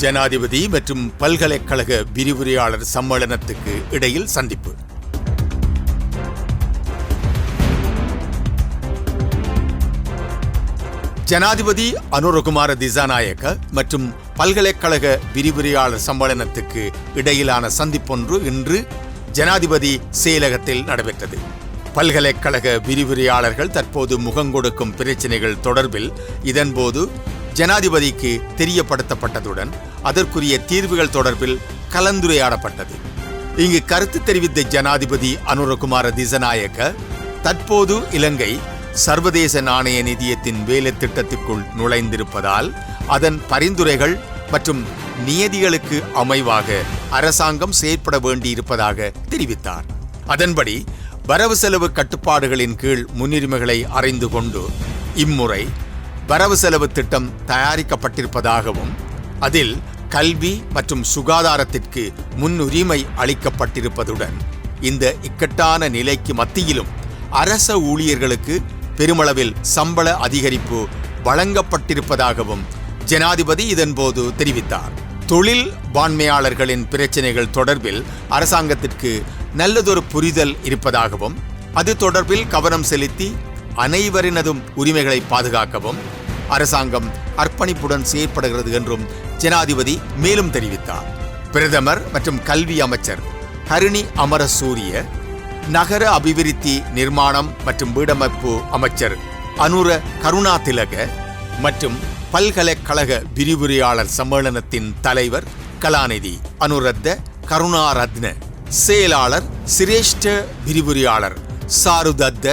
ஜனாதிபதி மற்றும் பல்கலைக்கழக விரிவுரையாளர் சம்மேளனத்துக்கு இடையில் சந்திப்பு. ஜனாதிபதி அனுரகுமார திசாநாயக்க மற்றும் பல்கலைக்கழக விரிவுரையாளர் சம்மேளனத்துக்கு இடையிலான சந்திப்பொன்று இன்று ஜனாதிபதி செயலகத்தில் நடைபெற்றது. பல்கலைக்கழக விரிவுரையாளர்கள் தற்போது முகங்கொடுக்கும் பிரச்சினைகள் தொடர்பில் இதன்போது ஜனாதிபதிக்கு தெரியப்படுத்தப்பட்டதுடன் அதற்குரிய தீர்வுகள் தொடர்பில் கலந்துரையாடப்பட்டது. இங்கு கருத்து தெரிவித்த ஜனாதிபதி அனுரகுமார திசநாயக்க தற்போது இலங்கை சர்வதேச நாணய நிதியத்தின் வேலை திட்டத்திற்குள் நுழைந்திருப்பதால் அதன் பரிந்துரைகள் மற்றும் நியதிகளுக்கு அமைவாக அரசாங்கம் செயற்பட வேண்டியிருப்பதாக தெரிவித்தார். அதன்படி வரவு செலவு கட்டுப்பாடுகளின் கீழ் முன்னுரிமைகளை அறிந்து கொண்டு இம்முறை வரவு செலவு திட்டம் தயாரிக்கப்பட்டிருப்பதாகவும் அதில் கல்வி மற்றும் சுகாதாரத்திற்கு முன்னுரிமை அளிக்கப்பட்டிருப்பதுடன் இந்த இக்கட்டான நிலைக்கு மத்தியிலும் அரச ஊழியர்களுக்கு பெருமளவில் சம்பள அதிகரிப்பு வழங்கப்பட்டிருப்பதாகவும் ஜனாதிபதி இதன்போது தெரிவித்தார். தொழில் பான்மையாளர்களின் பிரச்சினைகள் தொடர்பில் அரசாங்கத்திற்கு நல்லதொரு புரிதல் இருப்பதாகவும் அது தொடர்பில் கவனம் செலுத்தி அனைவரினதும் உரிமைகளை பாதுகாக்கவும் அரசாங்கம் அர்ப்பணிப்புடன் செயற்படுகிறது என்றும் ஜனாதிபதி மேலும் தெரிவித்தார். பிரதமர் மற்றும் கல்வி அமைச்சர் ஹரிணி அமரசூரிய நகர அபிவிருத்தி நிர்மாணம் மற்றும் வீடமைப்பு அமைச்சர் அனுர கருணா திலக மற்றும் பல்கலைக்கழக விரிவுரையாளர் சம்மேளனத்தின் தலைவர் கலாநிதி அனுரத்த கருணாரத்ன செயலாளர் சிரேஷ்ட விரிவுரையாளர் சாருதத்த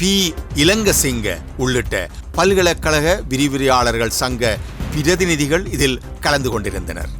பி. இலங்கசிங்க உள்ளிட்ட பல்கலைக்கழக விரிவுரையாளர்கள் சங்க பிரதிநிதிகள் இதில் கலந்து கொண்டிருந்தனர்.